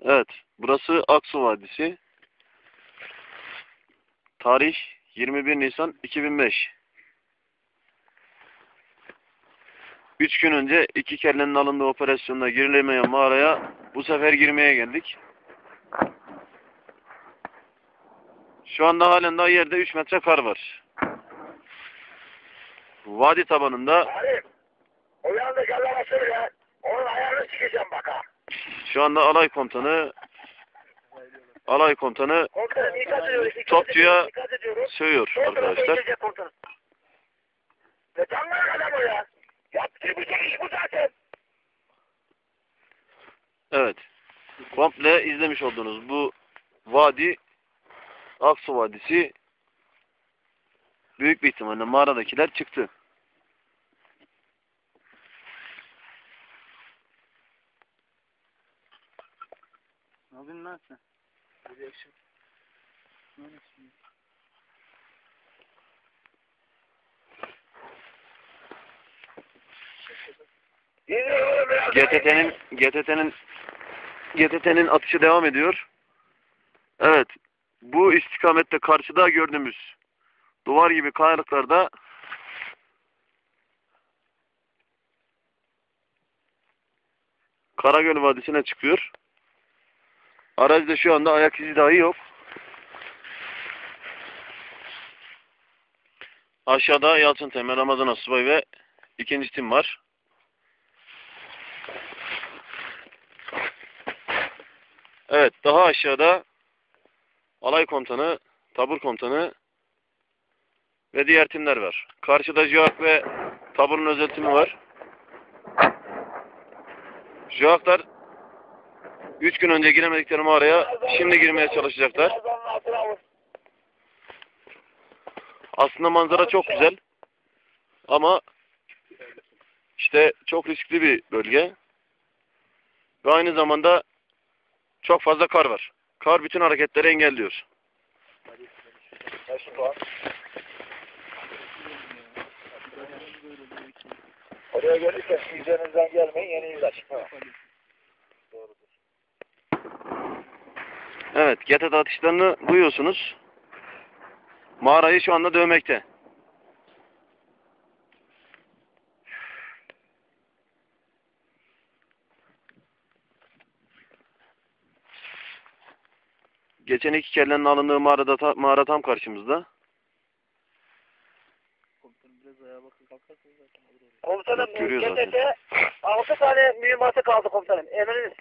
Evet. Burası Aksu Vadisi. Tarih 21 Nisan 2005. Üç gün önce iki kellenin alındığı operasyonda girilemeyen mağaraya bu sefer girmeye geldik. Şu anda halen daha yerde 3 metre kar var. Vadi tabanında şu anda alay komutanı alay komutanı Topçuya sövüyor arkadaşlar. zaten. Evet. Komple izlemiş olduğunuz bu vadi Aksu Vadisi büyük bir ihtimalle mağaradakiler çıktı. Ne yapıyorsun lan sen? Bir. Ne yapıyorsun? GTT'nin GTT'nin GTT'nin atışı devam ediyor. Evet. Bu istikamette karşıda gördüğümüz duvar gibi kayalıklarda Karagöl Vadisi'ne çıkıyor. Arazide şu anda ayak izi dahi yok. Aşağıda Yalçın Temel, Ramazan Asubay ve ikinci tim var. Evet, daha aşağıda alay komutanı, tabur komutanı ve diğer timler var. Karşıda JUAK ve taburun özel timi var. JUAK'lar 3 gün önce giremedikleri mağaraya şimdi girmeye çalışacaklar. Aslında manzara çok güzel. Ama işte çok riskli bir bölge. Ve aynı zamanda çok fazla kar var. Kar bütün hareketleri engelliyor. Oraya gelirken üzerinizden gelmeyin yeni ilaç. Evet, GTT atışlarını duyuyorsunuz. Mağarayı şu anda dövmekte. Geçen iki kellenin alındığı mağarada ta- mağara tam karşımızda. Komutanım biraz ayağa bakın kalkarsınız zaten olur oraya. Komutanım Görüyor zaten. GTT 6 tane mühimmatı kaldı komutanım. Emriniz.